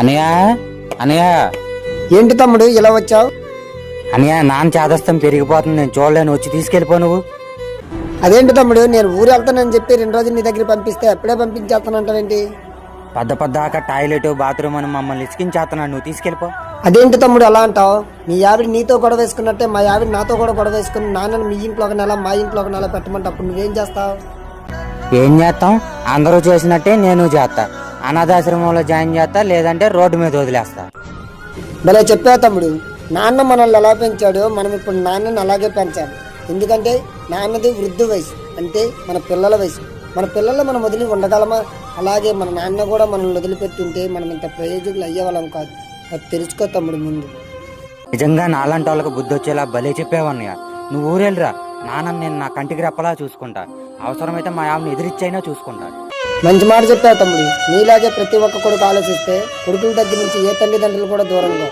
అనయ్య అనయ్య. ఏంటి తమ్ముడు ఇలా వచ్చావు? అనయ్య నాన్న చాదస్తం పెరిగిపోతుంది నేను చూడలేను వచ్చి తీసుకెళ్ళిపో నువ్వు. అదేంటి తమ్ముడు నేను ఊరు వెళ్తానని చెప్పి రెండు రోజులు నీ దగ్గర పంపిస్తే అప్పుడే పంపించేస్తానంటావేంటి? పెద్ద పెద్దాక టాయిలెట్ బాత్రూమ్ అని మమ్మల్ని ఇసుకించేస్తున్నాడు నువ్వు తీసుకెళ్ళిపో. అదేంటి తమ్ముడు అలా అంటావు? మీ ఆవిడ నీతో గొడవ వేసుకున్నట్టే మా ఆవిడ నాతో కూడా గొడవ వేసుకుని నాన్నని మీ ఇంట్లో ఒక నెల మా ఇంట్లో ఒక నెల పెట్టమంటే అప్పుడు నువ్వేం చేస్తావు? ఏం చేస్తాం? అందరూ చేసినట్టే నేను చేస్తా. అనాథాశ్రమంలో జాయిన్ చేస్తా లేదంటే రోడ్డు మీద వదిలేస్తా. భలే చెప్పావు తమ్ముడు. నాన్న మనల్ని ఎలా పెంచాడో మనం ఇప్పుడు నాన్నని అలాగే పెంచాలి. ఎందుకంటే నాన్నది వృద్ధు వయసు అంటే మన పిల్లల వయసు. మన పిల్లలు మనం వదిలి ఉండగలమా? అలాగే మన నాన్న కూడా మనల్ని వదిలిపెట్టుంటే మనం ఇంత ప్రయోజకులు అయ్యేవాళ్ళం కాదు. అది తెలుసుకో తమ్ముడు ముందు. నిజంగా నాలాంటి వాళ్ళకి బుద్ధి వచ్చేలా భలే చెప్పావన్నయ్య నువ్వు ఊరెళ్ళరా? నాన్న నేను నా కంటికి రెప్పలా చూసుకుంటా. అవసరమైతే మా ఆవిని ఎదిరిచ్చైనా చూసుకుంటా. మంచి మాట చెప్తావు తమ్ముడు. నీలాగే ప్రతి ఒక్క కొడుకు ఆలోచిస్తే కొడుకుల దగ్గర నుంచి ఏ తల్లిదండ్రులు కూడా దూరంగా